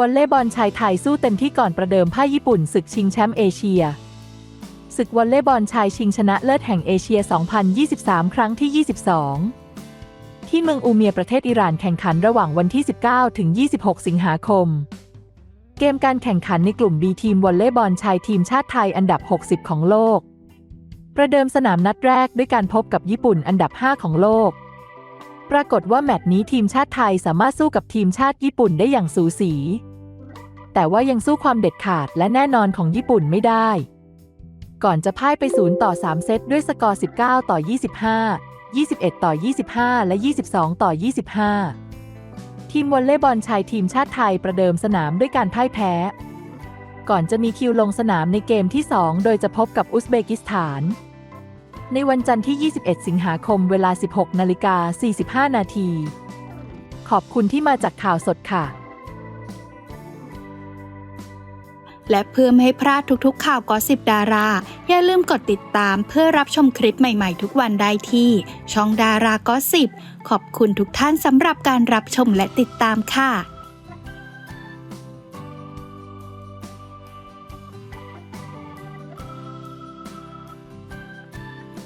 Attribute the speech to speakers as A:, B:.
A: วอลเลย์บอลชายไทยสู้เต็มที่ก่อนประเดิมพ่าญี่ปุ่นศึกชิงแชมป์เอเชีย ศึกวอลเลย์บอลชายชิงชนะเลิศแห่งเอเชีย 2023 ครั้งที่ 22 ที่เมืองอูเมียประเทศอิหร่านแข่งขันระหว่างวันที่ 19 ถึง 26 สิงหาคม เกมการแข่งขันในกลุ่ม B ทีมวอลเลย์บอลชายทีมชาติไทยอันดับ 60 ของโลก ประเดิมสนามนัดแรกด้วยการพบกับญี่ปุ่นอันดับ 5 ของโลก ปรากฏว่าแมตช์นี้ทีมชาติไทยสามารถสู้กับทีมชาติญี่ปุ่นได้อย่างสูสี แต่ว่ายังสู้ความเด็ดขาดและแน่นอนของญี่ปุ่นไม่ได้ ก่อนจะพ่ายไป 0 ต่อ 3 เซตด้วยสกอร์ 19 ต่อ 25 21 ต่อ 25 และ 22 ต่อ 25 ทีมวอลเลย์บอลชายทีมชาติไทยประเดิมสนามด้วยการพ่ายแพ้ ก่อนจะมีคิวลงสนามในเกมที่ 2 โดยจะพบกับอุซเบกิสถาน ในวันจันทร์ที่ 21 สิงหาคมเวลา 16 นาฬิกา 45 นาที ขอบคุณที่มาจากข่าวสดค่ะ
B: และเพื่อไม่ให้พลาดทุกๆ ข่าวกอสิบดารา อย่าลืมกดติดตามเพื่อรับชมคลิปใหม่ๆ ทุกวันได้ที่ ช่องดารากอสิบขอบคุณทุกท่านสำหรับการรับชมและติดตามค่ะ